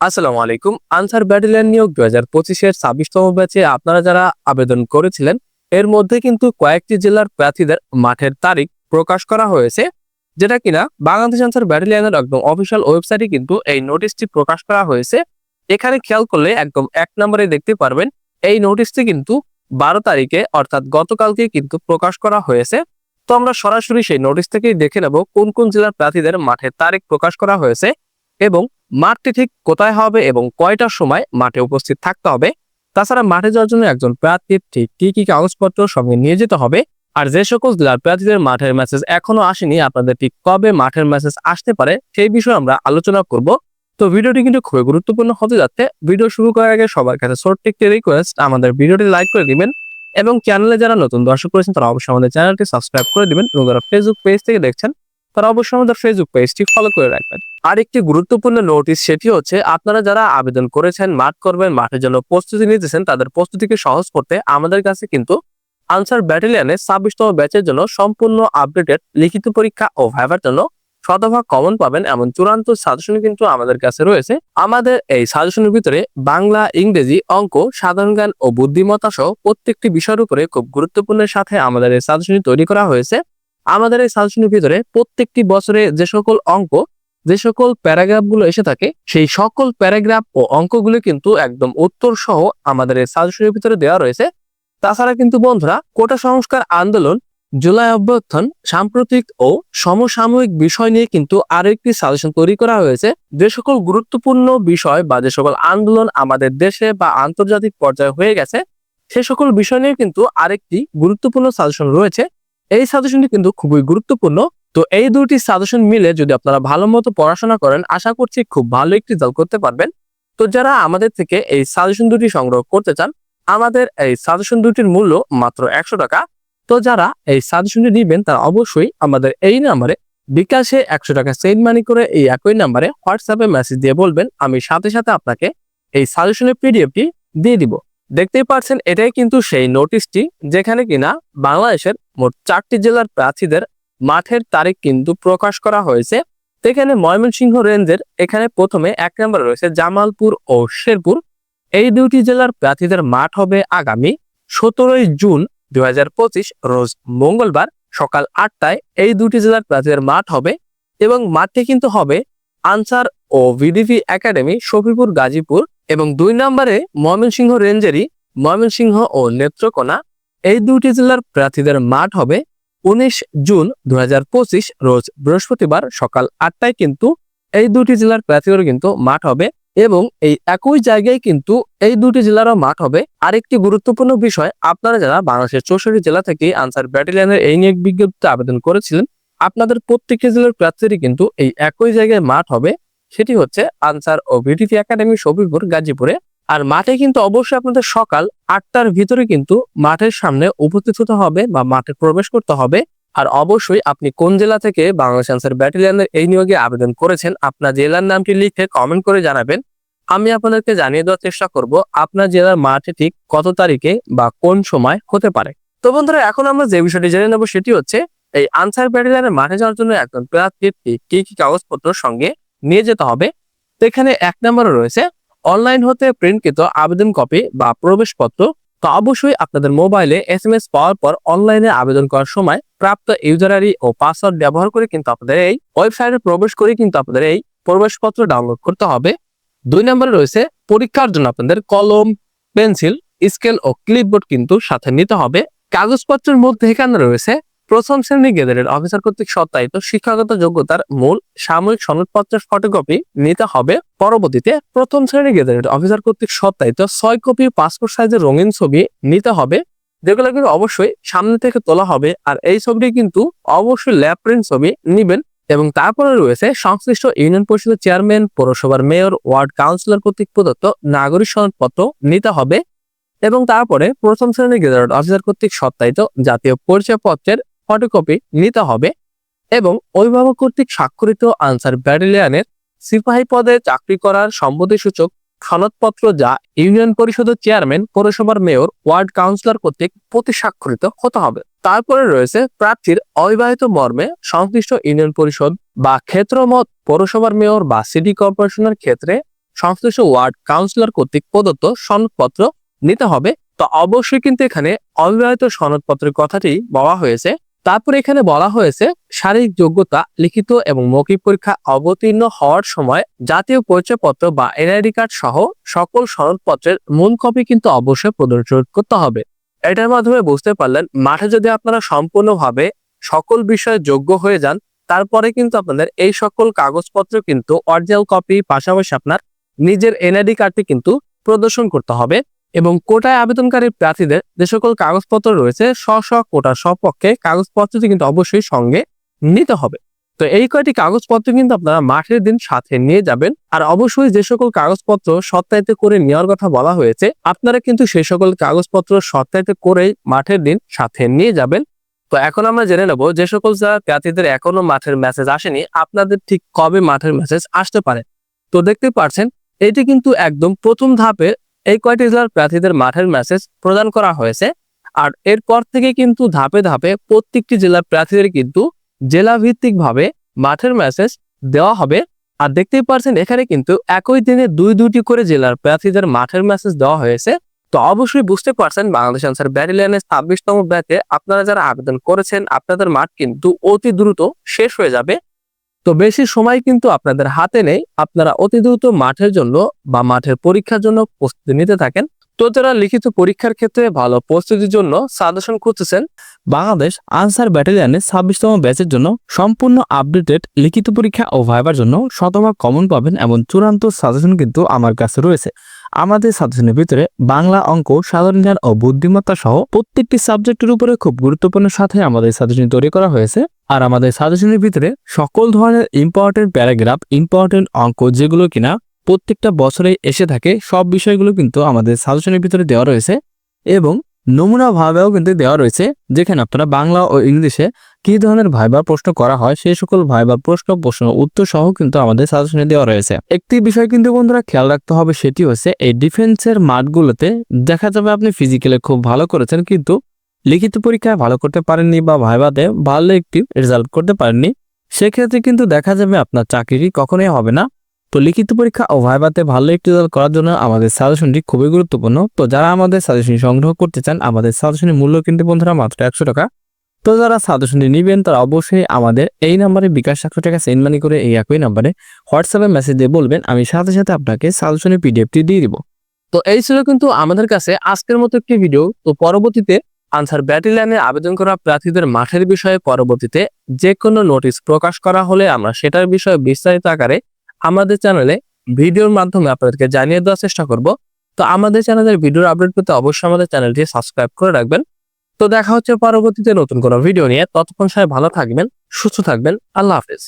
আসসালামু আলাইকুম। Answer battalion নিয়োগ দু হাজার পঁচিশের ছাব্বিশতম ব্যাচে আপনারা যারা আবেদন করেছিলেন, এর মধ্যে কিন্তু কয়েকটি জেলার প্রার্থীদের মাঠের তারিখ প্রকাশ করা হয়েছে, যেটা কিনা বাংলাদেশ আনসার ব্যাটালিয়নের একদম অফিসিয়াল ওয়েবসাইটে কিন্তু এই নোটিশটি প্রকাশ করা হয়েছে। এখানে খেয়াল করলে একদম এক নম্বরে দেখতে পারবেন, এই নোটিশটি কিন্তু বারো তারিখে অর্থাৎ গতকালকে কিন্তু প্রকাশ করা হয়েছে। তো আমরা সরাসরি সেই নোটিশ থেকেই দেখে নেব কোন কোন জেলার প্রার্থীদের মাঠের তারিখ প্রকাশ করা হয়েছে এবং মাঠটি ঠিক কোথায় হবে এবং কয়টার সময় মাঠে উপস্থিত থাকতে হবে? তাছাড়া মাঠে যাওয়ার জন্য একজন প্রার্থীর ঠিক কি কি কাগজপত্র সঙ্গে নিয়ে যেতে হবে? আর যে সকল জেলার প্রার্থীদের মাঠের মেসেজ এখনও আসেনি, আপনাদের ঠিক কবে মাঠের মেসেজ আসতে পারে সেই বিষয়ে আমরা আলোচনা করব। তো ভিডিওটি কিন্তু খুবই গুরুত্বপূর্ণ হতে যাচ্ছে। ভিডিও শুরু করার আগে সবার কাছে ছোট্ট একটি রিকোয়েস্ট আমাদের ভিডিওটি লাইক করে দিবেন এবং চ্যানেলে যারা নতুন দর্শক করেছেন তারা অবশ্যই আমাদের চ্যানেলটি সাবস্ক্রাইব করে দিবেন। এবং যারা ফেসবুক পেজ থেকে দেখছেন তারা অবশ্যই আমাদের ফেসবুক পেজটি ফলো করে রাখবেন। আর একটি গুরুত্বপূর্ণ নোটিশ সেটি হচ্ছে, আপনারা যারা আবেদন করেছেন, মাঠ করবেন, মাঠের জন্য প্রস্তুতি নিতেছেন, তাদের প্রস্তুতিকে সহজ করতে আমাদের কাছে কিন্তু আনসার ব্যাটালিয়নের ছাব্বিশতম ব্যাচের জন্য সম্পূর্ণ আপডেটেড লিখিত পরীক্ষা ও ভাইবার জন্য শতভাগ কমন পাবেন এমন চূড়ান্ত সাজেশন কিন্তু আমাদের কাছে রয়েছে। আমাদের এই সাজেশনের ভিতরে বাংলা, ইংরেজি অঙ্ক, সাধারণ জ্ঞান ও বুদ্ধিমত্তা সহ প্রত্যেকটি বিষয়ের উপরে খুব গুরুত্বপূর্ণের সাথে আমাদের এই সাজেশনটি তৈরি করা হয়েছে। আমাদের এই সাজেশনের ভিতরে প্রত্যেকটি বছরে যে সকল অঙ্ক, যে সকল প্যারাগ্রাফগুলো এসে থাকে, সেই সকল প্যারাগ্রাফ ও অঙ্কগুলো কিন্তু একদম উত্তর সহ আমাদের এই সাজেশনের ভিতরে দেওয়া রয়েছে। তাছাড়া কিন্তু বন্ধুরা, কোটা সংস্কার আন্দোলন, জুলাই অভ্যর্থন সাম্প্রতিক ও সমসাময়িক বিষয় নিয়ে কিন্তু আরও একটি সাজেশন তৈরি করা হয়েছে। যে সকল গুরুত্বপূর্ণ বিষয় বা যে সকল আন্দোলন আমাদের দেশে বা আন্তর্জাতিক পর্যায়ে হয়ে গেছে, সে সকল বিষয় নিয়ে কিন্তু আরেকটি গুরুত্বপূর্ণ সাজেশন রয়েছে। এই সাজেশনটি কিন্তু খুবই গুরুত্বপূর্ণ। তো এই দুটি সাজেশন মিলে যদি আপনারা ভালো মতো পড়াশোনা করেন, আশা করছি খুব ভালো একটি দল করতে পারবেন। তো যারা আমাদের থেকে এই সাজেশন দুটি সংগ্রহ করতে চান, আমাদের এই সাজেশন দুটির মূল্য মাত্র একশো টাকা। তো যারা এই সাজেশনটি নিবেন, তারা অবশ্যই আমাদের এই নাম্বারে বিকাশে একশো টাকা সেন্ড মানি করে এই একই নাম্বারে হোয়াটসঅ্যাপে মেসেজ দিয়ে বলবেন, আমি সাথে সাথে আপনাকে এই সাজেশনের পিডিএফটি দিয়ে দিব। দেখতেই পাচ্ছেন, এটাই কিন্তু সেই নোটিশটি যেখানে কিনা বাংলাদেশের মোট চারটি জেলার প্রার্থীদের মাঠের তারিখ কিন্তু প্রকাশ করা হয়েছে। তো এখানে ময়মনসিংহ রেঞ্জের এখানে প্রথমে এক নম্বরে রয়েছে জামালপুর ও শেরপুর। এই দুটি জেলার প্রার্থীদের মাঠ হবে আগামী সতেরোই জুন দুই রোজ মঙ্গলবার সকাল আটটায় এই দুটি জেলার প্রার্থীদের মাঠ হবে এবং মাঠটি কিন্তু হবে আনসার ও ভিডিপি একাডেমি, শফিপুর, গাজীপুর এবং দুই নম্বরে ময়মনসিংহ রেঞ্জেরই ময়মনসিংহ ও নেত্রকোনা। এই দুটি জেলার প্রার্থীদের মাঠ হবে উনিশ জুন দু হাজার পঁচিশ, রোজ বৃহস্পতিবার সকাল আটটায় কিন্তু এই দুটি জেলার প্রার্থীদের কিন্তু মাঠ হবে এবং এই একই জায়গায় কিন্তু এই দুটি জেলারও মাঠ হবে। আরেকটি গুরুত্বপূর্ণ বিষয়, আপনারা যারা বাংলাদেশের চৌষট্টি জেলা থেকে আনসার ব্যাটালিয়নের এই নিয়োগ বিজ্ঞপ্তিতে আবেদন করেছিলেন, আপনাদের প্রত্যেকটি জেলার প্রার্থীরই কিন্তু এই একই জায়গায় মাঠ হবে। সেটি হচ্ছে আনসার ও ভিটিপি একাডেমি সবিপুর গাজীপুরে। আর মাঠে কিন্তু অবশ্যই আপনাদের সকাল আটটার ভিতরে কিন্তু মাঠের সামনে উপস্থিত হতে হবে বা মাঠে প্রবেশ করতে হবে। আর অবশ্যই আপনি কোন জেলা থেকে বাংলাদেশ আনসার ব্যাটালিয়নের এই নিয়োগে আবেদন করেছেন, আপনার জেলার নামটি লিখে কমেন্ট করে জানাবেন। আমি আপনাদেরকে জানিয়ে দেওয়ার চেষ্টা করব, আপনার জেলার মাঠে ঠিক কত তারিখে বা কোন সময় হতে পারে। তো বন্ধুরা, এখন আমরা যে বিষয়টি জেনে নেব সেটি হচ্ছে, এই আনসার ব্যাটালিয়নের মাঠে যাওয়ার জন্য একজন প্রার্থীর কি কি কাগজপত্র সঙ্গে নিয়ে যেতে হবে। তো এখানে এক নম্বরে রয়েছে, অনলাইন হতে প্রিন্টকৃত আবেদন কপি বা প্রবেশপত্র। তো অবশ্যই আপনাদের মোবাইলে এস এম এস পাওয়ার পর অনলাইনে আবেদন করার সময় প্রাপ্ত ইউজার আইডি ও পাসওয়ার্ড ব্যবহার করে কিন্তু আপনাদের এই ওয়েবসাইটে প্রবেশ করে কিন্তু আপনাদের এই প্রবেশপত্র ডাউনলোড করতে হবে। দুই নম্বরে রয়েছে, পরীক্ষার জন্য আপনাদের কলম, পেন্সিল, স্কেল ও ক্লিপবোর্ড কিন্তু সাথে নিতে হবে। কাগজপত্রের মধ্যে এখানে রয়েছে প্রথম শ্রেণি গেদারের অফিসার কর্তৃক সত্যায়িত শিক্ষাগত যোগ্যতার মূল সাময়িক সনদপত্রের ফটোকপি নিতে হবে। পরবর্তীতে প্রথম শ্রেণি গেদারের অফিসার কর্তৃক সত্যায়িত ছয় কপি পাসপোর্ট সাইজের রঙিন ছবি নিতে হবে। যেগুলো কিন্তু অবশ্যই সামনে থেকে তোলা হবে আর এই ছবিটি কিন্তু অবশ্যই ল্যাব প্রিন্ট ছবি নিবেন এবং তারপরে রয়েছে সংশ্লিষ্ট ইউনিয়ন পরিষদের চেয়ারম্যান, পৌরসভার মেয়র, ওয়ার্ড কাউন্সিলর কর্তৃক প্রদত্ত নাগরিক সনদপত্র নিতে হবে। এবং তারপরে প্রথম শ্রেণির গেজারেট অফিসার কর্তৃক সত্যায়িত জাতীয় পরিচয়পত্রের ফটোকপি নিতে হবে এবং অভিভাবক কর্তৃক স্বাক্ষরিত আনসার ব্যাটালিয়নের সিপাহী পদে চাকরি করার সম্মতিসূচক সনদপত্র যা ইউনিয়ন পরিষদের চেয়ারম্যান পৌরসভার মেয়র ওয়ার্ড কাউন্সিলর কর্তৃক প্রতি স্বাক্ষরিত হতে হবে। তারপরে রয়েছে প্রার্থীর অবিবাহিত মর্মে সংশ্লিষ্ট ইউনিয়ন পরিষদ বা ক্ষেত্রমত পৌরসভার মেয়র বা সিটি কর্পোরেশনের ক্ষেত্রে সংশ্লিষ্ট ওয়ার্ড কাউন্সিলর কর্তৃক প্রদত্ত সনদপত্র নিতে হবে। তো অবশ্যই কিন্তু এখানে অবিবাহিত সনদপত্রের কথাটি বলা হয়েছে তারপর এখানে বলা হয়েছে, শারীরিক যোগ্যতা, লিখিত এবং মৌখিক পরীক্ষা অবতীর্ণ হওয়ার সময় জাতীয় পরিচয়পত্র বা এনআইডি কার্ড সহ সকল সনদপত্রের মূল কপি কিন্তু অবশ্যই প্রদর্শন করতে হবে। এটার মাধ্যমে বুঝতে পারলেন, মাঠে যদি আপনারা সম্পূর্ণভাবে সকল বিষয়ে যোগ্য হয়ে যান, তারপরে কিন্তু আপনাদের এই সকল কাগজপত্র কিন্তু অরিজিনাল কপি পাশাপাশি আপনার নিজের এনআইডি কার্ডটি কিন্তু প্রদর্শন করতে হবে। এবং কোটায় আবেদনকারী প্রার্থীদের যে সকল কাগজপত্র রয়েছে, স্ব স্ব কোটার সপক্ষে কাগজপত্রটি কিন্তু অবশ্যই সঙ্গে নিতে হবে। তো এই কয়টি কাগজপত্র কিন্তু আপনারা মাঠের দিন সাথে নিয়ে যাবেন। আর অবশ্যই যে সকল কাগজপত্র সত্যায়িত করে নেওয়ার কথা বলা হয়েছে, আপনারা কিন্তু সেই সকল কাগজপত্র সত্যায়িত করেই মাঠের দিন সাথে নিয়ে যাবেন। তো এখন আমরা জেনে নেব, যে সকল যারা প্রার্থীদের এখনও মাঠের মেসেজ আসেনি, আপনাদের ঠিক কবে মাঠের মেসেজ আসতে পারে? তো দেখতে পাচ্ছেন, এটি কিন্তু একদম প্রথম ধাপে এই কয়টি জেলার প্রার্থীদের মাঠের মেসেজ প্রদান করা হয়েছে? আর এরপর থেকে কিন্তু ধাপে ধাপে প্রত্যেকটি জেলার প্রার্থীদের কিন্তু জেলা ভিত্তিক ভাবে মাঠের মেসেজ দেওয়া হবে। আর দেখতেই পারছেন, এখানে কিন্তু একই দিনে দুই দুটি করে জেলার প্রার্থীদের মাঠের মেসেজ দেওয়া হয়েছে। তো অবশ্যই বুঝতে পারছেন, বাংলাদেশ আনসার ব্যাটালিয়নের ছাব্বিশতম ব্যাচে আপনারা যারা আবেদন করেছেন, আপনাদের মাঠ কিন্তু অতি দ্রুত শেষ হয়ে যাবে। তো বেশি সময় কিন্তু আপনাদের হাতে নেই। আপনারা অতি দ্রুত মাঠের জন্য বা মাঠের পরীক্ষার জন্য প্রস্তুতি নিতে থাকেন। তো যারা লিখিত পরীক্ষার ক্ষেত্রে ভালো প্রস্তুতির জন্য সাজেশন করতেছেন বাংলাদেশ আনসার ব্যাটালিয়নের ছাব্বিশতম ব্যাচের জন্য সম্পূর্ণ আপডেটেড লিখিত পরীক্ষা ও ভাইবার জন্য শতভাগ কমন পাবেন এবং চূড়ান্ত সাজেশন কিন্তু আমার কাছে রয়েছে। আমাদের সাজেশনের ভিতরে বাংলা অঙ্ক, সাধারণ জ্ঞান ও বুদ্ধিমত্তা সহ প্রত্যেকটি সাবজেক্টের উপরে খুব গুরুত্বপূর্ণ সাথে আমাদের সাজেশন তৈরি করা হয়েছে। আর আমাদের সাজেশনের ভিতরে সকল ধরনের ইম্পর্টেন্ট প্যারাগ্রাফ ইম্পর্টেন্ট অঙ্ক যেগুলো কিনা প্রত্যেকটা বছরে এসে থাকে, সব বিষয়গুলো কিন্তু আমাদের সাজেশনের ভিতরে দেওয়া রয়েছে এবং নমুনা ভাবেও কিন্তু দেওয়া রয়েছে যেখানে আপনারা বাংলা ও ইংলিশে কি ধরনের ভাইবার প্রশ্ন করা হয় সেই সকল ভাইবার প্রশ্ন প্রশ্ন, উত্তর সহ কিন্তু আমাদের সাজেশনে দেওয়া রয়েছে। একটি বিষয় কিন্তু বন্ধুরা খেয়াল রাখতে হবে, সেটি হচ্ছে এই ডিফেন্সের মাঠগুলোতে দেখা যাবে আপনি ফিজিক্যালে খুব ভালো করেছেন কিন্তু লিখিত পরীক্ষায় ভালো করতে পারেননি বা ভাইবাতে ভালো একটি রেজাল্ট করতে পারেননি, সেক্ষেত্রে কিন্তু দেখা যাবে আপনার চাকরিটি কখনোই হবে না। তো লিখিত পরীক্ষা ও ভাইবাতে ভালো একটি রেজাল্ট করার জন্য আমাদের সাজেশনটি খুবই গুরুত্বপূর্ণ। তো যারা আমাদের সাজেশন সংগ্রহ করতে চান, আমাদের সাজেশনের মূল্য কিন্তু বন্ধুরা মাত্র একশো টাকা। তো যারা সাজেশনটি নেবেন, তারা অবশ্যই আমাদের এই নাম্বারে বিকাশ একশো টাকা সেন্ড মানি করে এই একই নাম্বারে হোয়াটসঅ্যাপে মেসেজ দিয়ে বলবেন, আমি সাথে সাথে আপনাকে সাজেশনের পিডিএফটি দিয়ে দিব। তো এই ছিল কিন্তু আমাদের কাছে আজকের মতো একটি ভিডিও তো পরবর্তীতে আনসার ব্যাটালিয়নে আবেদন করা প্রার্থীদের মাঠের বিষয়ে পরবর্তীতে যে কোনো নোটিশ প্রকাশ করা হলে আমরা সেটার বিষয়ে বিস্তারিত আকারে আমাদের চ্যানেলে ভিডিওর মাধ্যমে আপনাদেরকে জানিয়ে দেওয়ার চেষ্টা করব। তো আমাদের চ্যানেলের ভিডিওর আপডেট পেতে অবশ্যই আমাদের চ্যানেলটি সাবস্ক্রাইব করে রাখবেন। তো দেখা হচ্ছে পরবর্তীতে নতুন কোনো ভিডিও নিয়ে। ততক্ষণ সবাই ভালো থাকবেন, সুস্থ থাকবেন। আল্লাহ হাফেজ।